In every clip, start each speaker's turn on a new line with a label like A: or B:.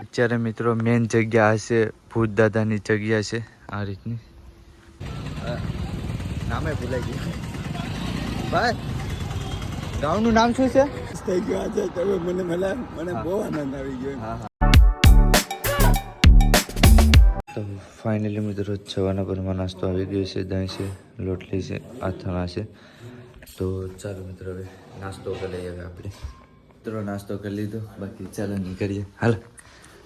A: અત્યારે મિત્રો મેન જગ્યા હશે ભૂત દાદાની જગ્યા છે આ રીતની. નામે ભૂલાઈ ગયું. ભાઈ ગામનું નામ શું છે?
B: થઈ ગયું આજે તમે મને મળ્યા. મને બહુ આનંદ આવી ગયો
A: હા હા. તો ફાઇનલી મિત્રો છવાના પરમાં નાસ્તો આવી ગયો છે દહીં છે લોટલી છે આથણા છે. તો ચાલો મિત્રો હવે નાસ્તો કરી લઈએ હવે આપણે. મિત્રો નાસ્તો કરી લીધો. બાકી ચાલો નીકળીએ. હાલ.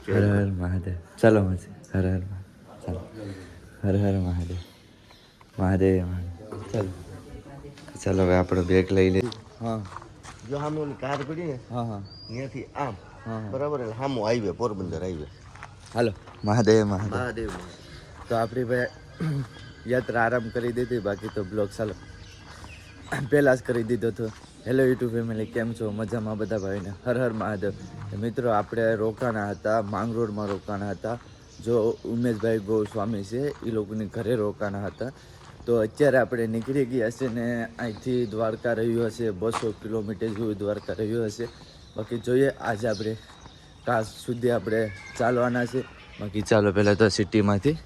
A: હર હર મહાદેવ. ચાલો મજે હર હર ચાલો. હર હર મહાદેવ. મહાદેવ મહાદેવ. ચાલો. ચાલો હવે આપણો બેગ લઈ લઈએ. હા.
B: જો સામે ઓલી કાર પડી ને
A: હા હા.
B: ત્યાંથી આમ. બરાબર એટલે સામો હાઈવે પોરબંદર હાઈવે.
A: હાલો. મહાદેવ મહાદેવ.
B: મહાદેવ
A: તો આપણી ભાઈ યાત્રા આરામ કરી દીધી. બાકી તો બ્લોગ ચાલો. પહેલાં જ કરી દીધો હતો. હેલો યુટ્યુબ ફેમિલી કેમ છો? મજામાં બધા ભાઈને? હર હર મહાદેવ. મિત્રો, આપણે રોકાણા હતા, માંગરોળમાં રોકાણા હતા. જો ઉમેશભાઈ ગોસ્વામી છે એ લોકોની ઘરે રોકાણા હતા. તો અત્યારે આપણે નીકળી ગયા છે ને, અહીંથી દ્વારકા રહ્યું હશે, બસો કિલોમીટર જેવું દ્વારકા રહ્યું હશે. બાકી જોઈએ, આજે આપણે કાશ સુધી આપણે ચાલવાના છે. બાકી ચાલો પહેલાં તો સિટીમાંથી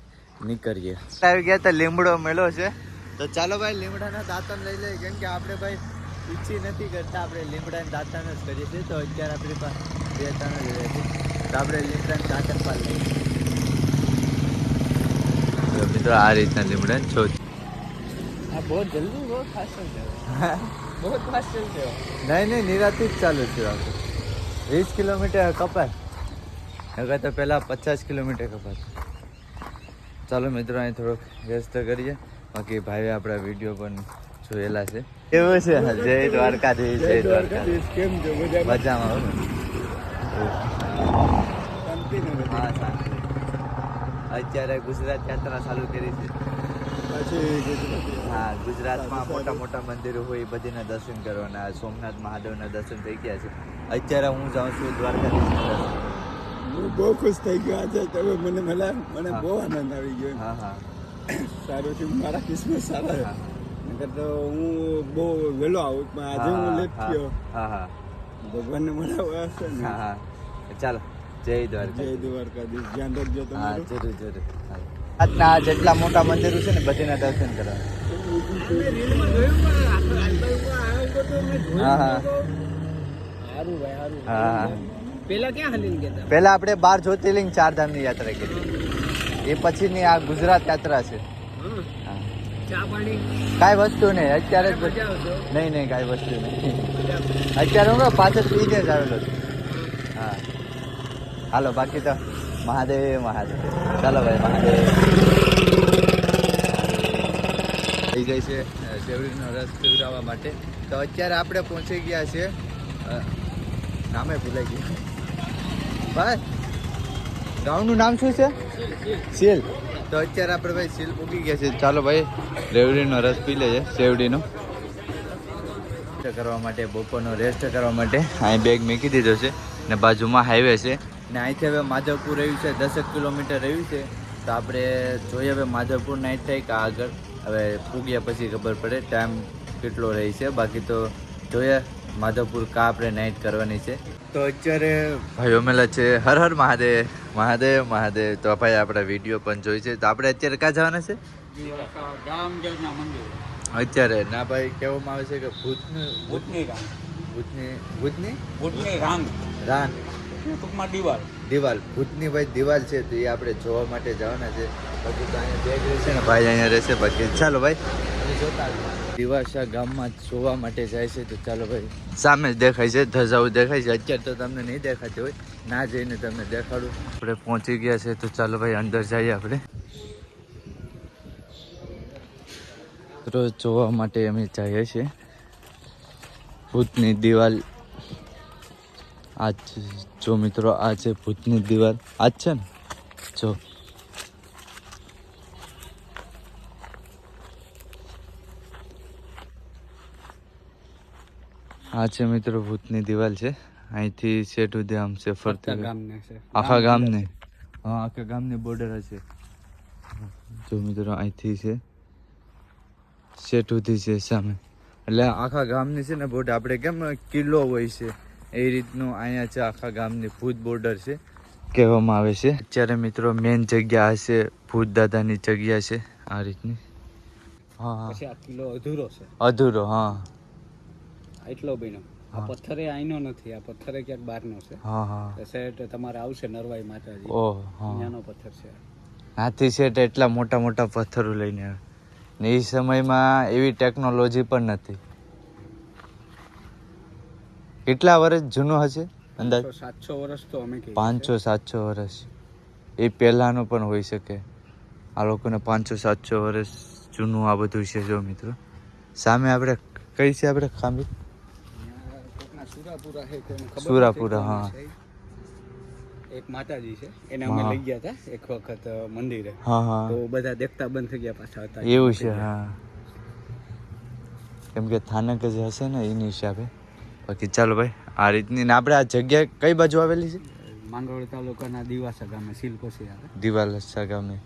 A: નીકળીએ. આવી ગયા તો લીમડો મેળો છે. તો ચાલો ભાઈ લીમડાના દાંતણ લઈ લઈએ. કેમ કે આપણે ભાઈ ઈચ્છી નથી કરતા આપણે લીમડાના દાંતણ જ કરીએ છીએ. તો અત્યારે આપણી પાસે બે ત્રણ જ રહે છે તો આપણે લીમડાના દાંતણ પાલ લઈએ. મિત્રો આ રીતના લીમડા છો.
B: આ બહુ જલ્દી બહુ ફાસ્ટ બહુ ફાસ્ટ ચલતે
A: નહીં નહીં નિરાતી જ ચાલુ થયું આપણે. વીસ કિલોમીટર કપાય. હવે તો પહેલાં પચાસ કિલોમીટર કપાય ચાલો મિત્રો અહીં થોડોક વ્યસ્ત કરીએ. બાકી ભાઈ આપણા વીડિયો પણ જોયેલા છે. એવું છે? જય દ્વારકાધીશ જય દ્વારકાધીશ
B: કેમ છો? મજામાં?
A: અત્યારે ગુજરાત યાત્રા ચાલુ કરી છે.
B: પાછી
A: હા ગુજરાતમાં મોટા મોટા મંદિરો હોય એ બધીના દર્શન કરવાના. સોમનાથ મહાદેવના દર્શન થઈ ગયા છે. અત્યારે હું જાઉં છું દ્વારકાધીશના દર્શન
B: હું બહુ ખુશ થઈ ગયો આજે. તમે મને મળ્યા. મને બહુ આનંદ આવી ગયો.
A: હા હા.
B: સારું છે મારા કિસ્મત સારા. નકર તો હું બહુ વહેલો આવું. પણ આજે હું લેટ થયો.
A: હા હા.
B: ભગવાનને મળાવવા હશે ને.
A: હા હા. ચાલો. જય દ્વારકા
B: જય દ્વારકાધીશ. ધ્યાન રાખજો
A: હા
B: તમારું.
A: જરૂર જરૂર. આજના જેટલા મોટા મંદિરો છે ને બધીના દર્શન કરવા.
B: પેલા
A: આપણે બાર જ્યોતિર્લિંગ ચાર ધામની યાત્રા કરી. એ પછીની આ ગુજરાત યાત્રા છે. હા. કાંઈ વસ્તુ નહીં અત્યારે જ નહીં નહીં કાંઈ વસ્તુ નહીં. અત્યારે હું પાછળ પીને જ આવેલો છું. હા. હાલો બાકી તો મહાદેવ મહાદેવ. ચાલો ભાઈ મહાદેવ. થઈ જાય છે શેવડીનો રસ પીવડાવવા માટે. તો અત્યારે આપણે પહોંચી ગયા છે અ, નામે ભૂલાઈ ગયું. ભાઈ ગામનું નામ શું છે? સીલ તો અત્યારે આપણે ભાઈ સીલ પૂકી ગયા છે. ચાલો ભાઈ રેવડીનો રસ પી લઈએ શેવડીનો કરવા માટે બપોરનો રેસ્ટ કરવા માટે અહીં બેગ મૂકી દીધો છે ને બાજુમાં હાઈવે છે. ને અહીંથી હવે માધવપુર રહ્યું છે દસેક કિલોમીટર રહ્યું છે. તો આપણે જોઈએ હવે માધવપુર નાઈટ થાય કે આગળ. હવે પૂગ્યા પછી ખબર પડે ટાઈમ કેટલો રહે છે. બાકી તો જોઈએ માધવપુર કા આપણે નાઇટ કરવાની છે? તો અત્યારે ભાઈઓ મેલા છે. હર હર મહાદેવ મહાદેવ મહાદેવ. તો ભાઈ આપણા વીડિયો પણ જોઈ છે. તો આપણે અત્યારે ક્યાં જવાના છે? અત્યારે? ના ભાઈ કહેવામાં આવે છે કે ભૂતની
B: ભૂતની
A: ભૂતની ભૂતની?
B: ભૂતની રાન
A: રાન
B: ટૂંકમાં દિવાલ.
A: દિવાલ. ભૂતની ભાઈ દિવાલ છે તો એ આપણે જોવા માટે જવાના છે. બાકી તો અહીંયા બેગ રહેશે ને ભાઈ અહીંયા રહેશે. બાકી ચાલો ભાઈ. જોતા. દિવાસા ગામમાં જોવા માટે જાય છે, તો ચાલો ભાઈ. સામે દેખાય છે, ધજાઓ દેખાય છે. અત્યારે તો તમને નહીં દેખાતી હોય. ના જઈને તમને દેખાડું. આપણે પહોંચી ગયા છે, તો ચાલો ભાઈ અંદર જઈએ આપણે. રોજ જોવા માટે અમે જઈએ છીએ. ભૂતની દિવાલ. આ જ મિત્રો, આ છે ભૂતની દિવાલ. આ છે ને? જો. આ છે મિત્રો ભૂતની દિવાલ છે. અહીંથી શેઠ સુધી આમ છે ફરતે
B: ગામને છે.
A: આખા ગામને? હા આખા ગામની બોર્ડર હશે જો મિત્રો અહીંથી છે. શેઠ સુધી છે સામે. એટલે આખા ગામની છે ને બોર્ડર આપણે કેમ કિલ્લો હોય છે? એ રીતનું અહીંયા છે આખા ગામની ભૂત બોર્ડર છે. કહેવામાં આવે છે. અત્યારે મિત્રો મેન જગ્યા હશે ભૂત દાદાની જગ્યા છે આ રીતની. હા હા.
B: કિલ્લો અધૂરો છે.
A: અધૂરો હા.
B: એટલો બન્યો. આ. પથ્થરે આઈનો નથી આ પથ્થરે ક્યાંક બહારનો છે.
A: હા હા.
B: સેટ તમારે આવશે નરવાઈ માતાજી.
A: ઓહ હા.
B: પથ્થર છે.
A: હાથી સેટ એટલા મોટા મોટા પથ્થરો લઈને આવે ને એ સમયમાં એવી ટેકનોલોજી પણ નથી. કેટલા વર્ષ જૂનો હશે? અંદાજ?
B: સાતસો વર્ષ તો અમે
A: પાંચસો સાતસો વર્ષ એ પહેલાંનો પણ હોઈ શકે. આ લોકોને પાંચસો સાતસો વર્ષ જૂનું આ બધું છે જો મિત્રો. સામે આપણે કઈ છે આપણે ખામી?
B: સુરાપુરા હે કોઈને ખબર
A: સુરાપુરા, હા.
B: એક માતાજી છે એને અમે લઈ ગયા હતા એક વખત મંદિરે.
A: હા હા.
B: તો બધા દેખતા બંધ થઈ ગયા પાછા હતા.
A: એવું છે હા. કેમ કે થાનક જ હશે ને એની હિસાબે. બાકી ચાલો ભાઈ આ રીતની આપણે આ જગ્યા કઈ બાજુ આવેલી છે?
B: માંગરોળ તાલુકાના દિવાસા ગામે સિલકોસી આવે.
A: દિવાલસા ગામે.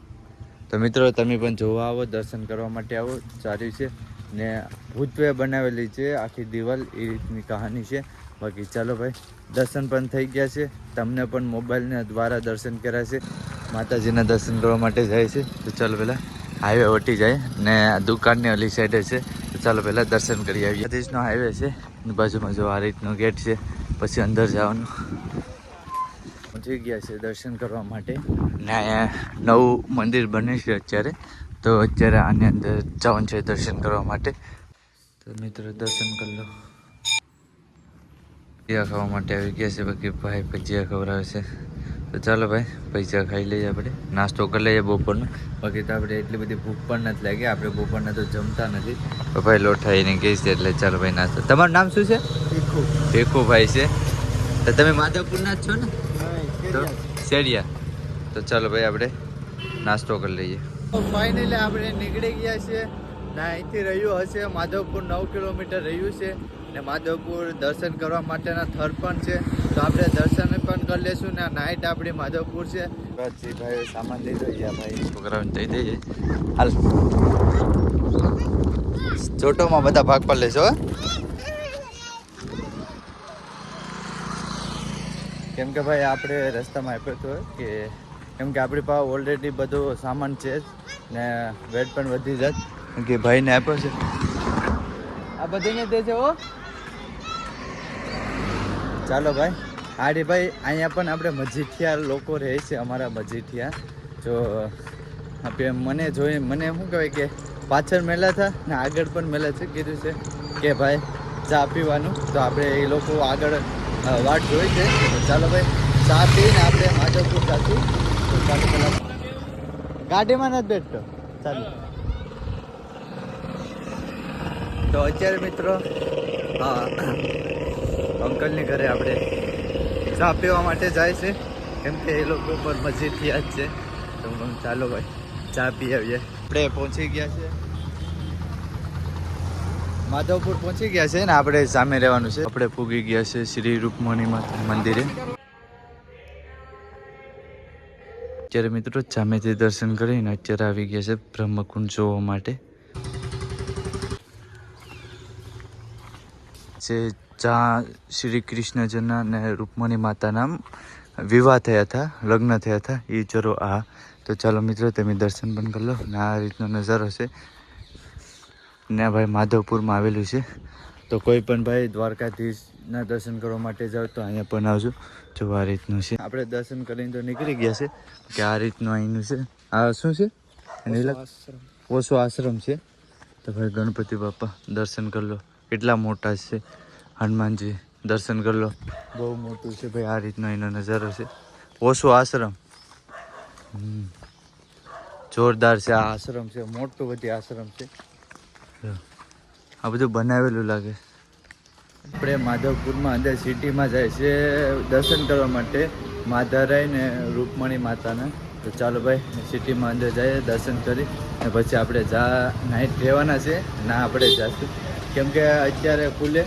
A: તો મિત્રો તમે પણ જોવા આવો દર્શન કરવા માટે આવો. સારી છે. ને ભૂતવે બનાવેલી છે આખી દિવાલ એ રીતની કહાની છે. બાકી ચાલો ભાઈ, દર્શન પણ થઈ ગયા છે. તમને પણ મોબાઈલના દ્વારા દર્શન કર્યા છે. માતાજીના દર્શન કરવા માટે જાય છે. તો ચાલો પહેલાં હાઈવે વટી જાય ને દુકાનની ઓલી સાઈડે છે. તો ચાલો પહેલાં દર્શન કરી આવીએ. સતીશનો હાઈવે છે. બાજુમાં જો આ રીતનો ગેટ છે. પછી અંદર જવાનું. પહોંચી ગયા છે દર્શન કરવા માટે. ને નવું મંદિર બને છે અત્યારે. તો અત્યારે આની અંદર જવાનું છે દર્શન કરવા માટે. તો મિત્રો દર્શન કરી લો. ભજીયા ખાવા માટે આવી ગયા છે. બાકી ભાઈ ભજીયા ખવડાવે છે. તો ચાલો ભાઈ ભજીયા ખાઈ લઈએ આપણે. નાસ્તો કરી લઈએ બપોરનો. બાકી તો આપણે એટલી બધી ભૂખ પણ નથી લાગી. આપણે બપોરના તો જમતા નથી. તો ભાઈ લોઠાઈને છે એટલે ચાલો ભાઈ નાસ્તો. તમારું નામ શું છે? ભીખુભાઈ છે. તો તમે માધવપુરના જ છો ને? તો શેડિયા તો ચાલો ભાઈ આપણે નાસ્તો કરી લઈએ. ફાઇનલી આપણે નીકળી ગયા છીએ. ના અહીંથી રહ્યું હશે. માધવપુર નવ કિલોમીટર રહ્યું છે. ને માધવપુર દર્શન કરવા માટેના થર પણ છે. તો આપણે દર્શન પણ કરી લેશું ને નાઇટ આપણી માધવપુર છે. બસ ભાઈ સામાન લઈ દઈએ ભાઈ. છોકરાઓને દઈ દઈએ. હાલ. ચોટોમાં બધા ભાગ પર લેશો હો? કેમ કે ભાઈ આપણે રસ્તામાં આપ્યો હતો કે કેમ કે આપણી પાસે ઓલરેડી બધો સામાન છે જ ને વેટ પણ વધી જાત. કેમ કે ભાઈને આપ્યો છે. આ બધીને દે ઓ ચાલો ભાઈ, હાડી ભાઈ, અહીંયા પણ આપણે મજીઠિયા લોકો રહે છે, અમારા મજીઠિયા. જો આપણે મને જોઈ, મને શું કહેવાય કે પાછળ મેલા હતા ને આગળ પણ મેલા છે, કીધું છે કે ભાઈ, ચા પીવાનું. તો આપણે એ લોકો આગળ વાટ જોઈ છે. ચાલો ભાઈ, ચા પીને આપણે માધવપુર જશું તો ગાડીમાં નથી બેઠતો ચાલો. તો અત્યારે મિત્રો અંકલની ઘરે આપણે ચા પીવા માટે જાય છે. કેમ કે એ લોકો પર મસ્જિદ થયા જ છે. તો ચાલો ભાઈ, ચા પી આવીએ. આપણે પહોંચી ગયા છે. માધવપુર પહોંચી ગયા છે ને, આપણે સામે રહેવાનું છે. આપણે પૂગી ગયા છે શ્રી રૂપમણી મંદિરે. અત્યારે મિત્રો, સામેથી દર્શન કરીને અત્યારે આવી ગયા છે બ્રહ્મકુંડ જોવા માટે. છે જ્યાં શ્રી કૃષ્ણજના અને રૂકમણી માતાના વિવાહ થયા હતા લગ્ન થયા હતા. એ જરો આ. તો ચાલો મિત્રો તમે દર્શન પણ કરી લો. ને આ રીતનો નજારો છે. ને આ ભાઈ માધવપુરમાં આવેલું છે. તો કોઈ પણ ભાઈ દ્વારકાધીશના દર્શન કરવા માટે જાઓ તો અહીંયા પણ આવજો. જો આ રીતનું છે. આપણે દર્શન કરીને તો નીકળી ગયા છે. કે આ રીતનું અહીંનું છે. આ શું છે. ઓછો આશ્રમ છે. તો ભાઈ ગણપતિ બાપા દર્શન કરી લો. કેટલા મોટા છે? હનુમાનજી, દર્શન કરી લો. બહુ મોટું છે ભાઈ, આ રીતનો એનો નજારો છે. ઓછો આશ્રમ. જોરદાર છે આ આશ્રમ છે, મોટું બધી આશ્રમ છે. આ બધું બનાવેલું લાગે. આપણે માધવપુરમાં અંદર સિટીમાં જાય છે, દર્શન કરવા માટે માધારાય ને રૂપમણી માતાના. તો ચાલો ભાઈ, સિટીમાં અંદર જઈએ, દર્શન કરી અને પછી આપણે જા નાઇટ રહેવાના છે, ના આપણે જાશું. કેમ કે અત્યારે ખુલે,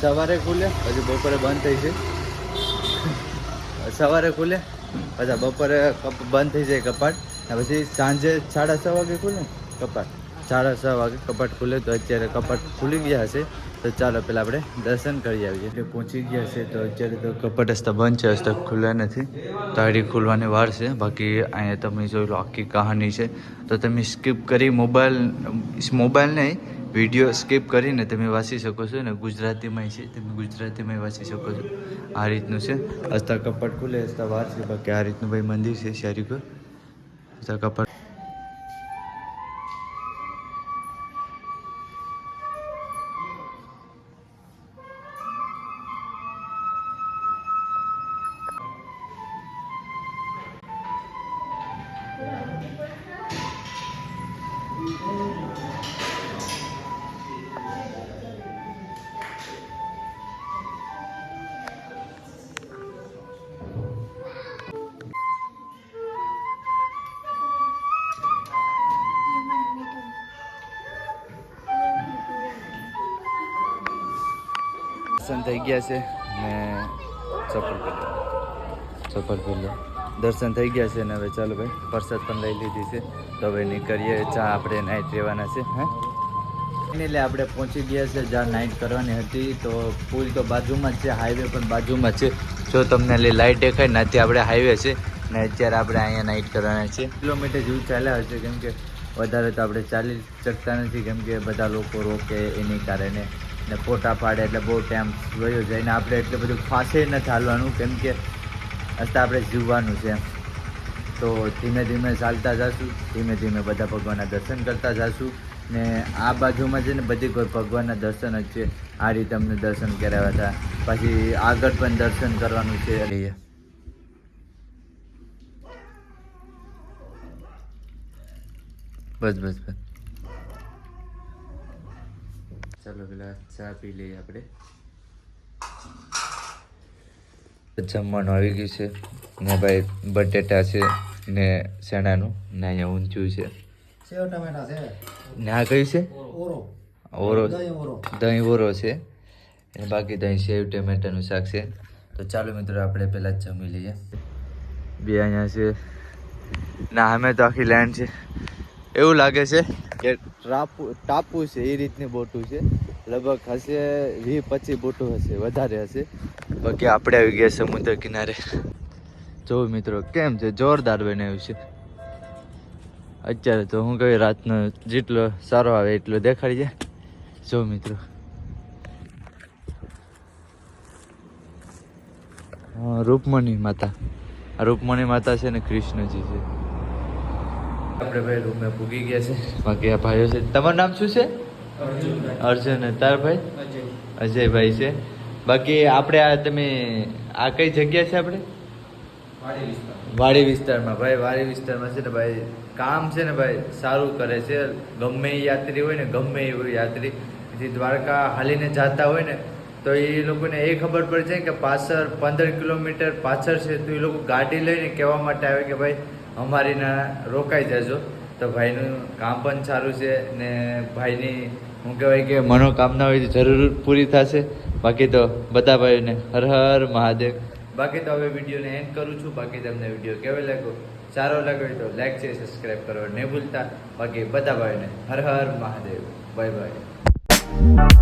A: સવારે ખુલે, પછી બપોરે બંધ થઈ છે સવારે ખુલે, પછી બપોરે બંધ થઈ જાય કપાટ પછી સાંજે સાડા છ વાગે ખુલે કપાટ. સાડા છ વાગે કપાટ ખુલે, તો અત્યારે કપાટ ખુલી ગયા હશે તો ચાલો પેલા આપણે દર્શન કરી આવીએ. એટલે પહોંચી ગયા છે, તો અત્યારે તો કપાટ રસ્તા બંધ છે, રસ્તા ખુલ્યા નથી. તો આડી ખુલવાની વાર છે, બાકી અહીંયા તમે જોઈ લો આખી કહાની છે. તો તમે સ્કીપ કરી મોબાઈલ મોબાઈલ નહીં વીડિયો સ્કીપ કરીને તમે વાંચી શકો છો ને ગુજરાતીમાં છે, તમે ગુજરાતીમાં વાંચી શકો છો. આ રીતનું છે. હસ્તા કપટ ખુલે હસ્તા વાર છે બાકી આ રીતનું ભાઈ મંદિર છે શેરી પર હસ્તા કપટ દર્શન થઈ ગયા છે ને ચપ્પલ ચપ્પલ દર્શન થઈ ગયા છે ને હવે ચાલો ભાઈ પ્રસાદ પણ લઈ લીધી છે. તો હવે નીકળીએ ચા આપણે નાઇટ રહેવાના છે હે? એટલે આપણે પહોંચી ગયા છે જ્યાં નાઇટ કરવાની હતી. તો પુલ તો બાજુમાં જ છે હાઈવે પણ બાજુમાં છે. જો તમને લે લાઇટ દેખાય ને ત્યાં આપણે હાઈવે છે. ને અત્યારે આપણે અહીંયા નાઇટ કરવાના છે કિલોમીટર જેવું ચાલ્યા હશે કેમ કે વધારે તો આપણે ચાલી શકતા નથી કેમ કે બધા લોકો રોકે એની કારણે. ને ફોટા પાડે એટલે બહુ ટાઈમ વયો જાય ને આપણે એટલે બધું ફાસે નથી હાલવાનું, કેમ કે હસ્તા આપણે જીવવાનું છે. તો ધીમે ધીમે ચાલતા જશું, ધીમે ધીમે બધા ભગવાનના દર્શન કરતા જશું ને આ બાજુમાં છે ને બધી કોઈ ભગવાનના દર્શન જ છે. આ રીતે અમને દર્શન કરાવ્યા હતા. પછી આગળ પણ દર્શન કરવાનું છે. રહીએ બસ બસ બસ. ચાલો પેલા ચા પી લઈએ આપણે. જમવાનું આવી ગયું છે. ને ભાઈ બટેટા છે ને શેણાનું. ને અહીંયા ઊંચું છે.
B: સેવ ટમેટા છે.
A: ને આ કયું છે?
B: ઓરો.
A: ઓરો.
B: દહીં ઓરો.
A: છે. અને બાકી દહીં સેવ ટમેટાનું શાક છે. તો ચાલો મિત્રો આપણે પહેલાં જમી લઈએ. બે અહીંયા છે. ના અમે તો આખી લેન્ડ છે. એવું લાગે છે? કે ટાપુ ટાપુ છે એ રીતની બોટું છે. લગભગ હશે વીસ પચીસ બોટું હશે વધારે હશે. બાકી આપણે આવી ગયા સમુદ્ર કિનારે. જો મિત્રો કેમ છે? જોરદાર બનાવ્યું છે. અત્યારે તો હું કહી રાતનો જેટલો સારો આવે એટલો દેખાડી જાય. જો મિત્રો. રૂપમણી માતા. રૂપમણી માતા છે ને કૃષ્ણજી છે. આપણે ભાઈ રૂમે પૂગી ગયા છે. બાકી આ ભાઈઓ છે. તમારું નામ શું છે? અર્જુન તાર ભાઈ અજયભાઈ છે. બાકી આપણે આ તમે આ કઈ જગ્યા છે આપણે? વાડી વિસ્તારમાં. ભાઈ વાડી વિસ્તારમાં છે ને ભાઈ કામ છે ને ભાઈ સારું કરે છે. ગમે એ યાત્રી હોય ને ગમે એવું યાત્રી. જે દ્વારકા હાલીને જતા હોય ને તો એ લોકોને એ ખબર પડી જાય કે પાછળ પંદર કિલોમીટર પાછળ છે તો એ લોકો ગાડી લઈને કહેવા માટે આવે કે ભાઈ અમારી ના રોકાઈ જજો. તો ભાઈનું કામ પણ સારું છે ને ભાઈની, હું કહેવાય કે મનોકામના હોય તો જરૂર પૂરી થશે. બાકી તો બધા ભાઈઓને હર હર મહાદેવ. બાકી તો હવે વિડીયોને એન્ડ કરું છું. બાકી તમને વીડિયો કેવો લાગ્યો? સારો લાગ્યો તો લાઈક છે સબસ્ક્રાઈબ કરવા નહીં ભૂલતા. બાકી બધા ભાઈઓને હર હર મહાદેવ. Bye bye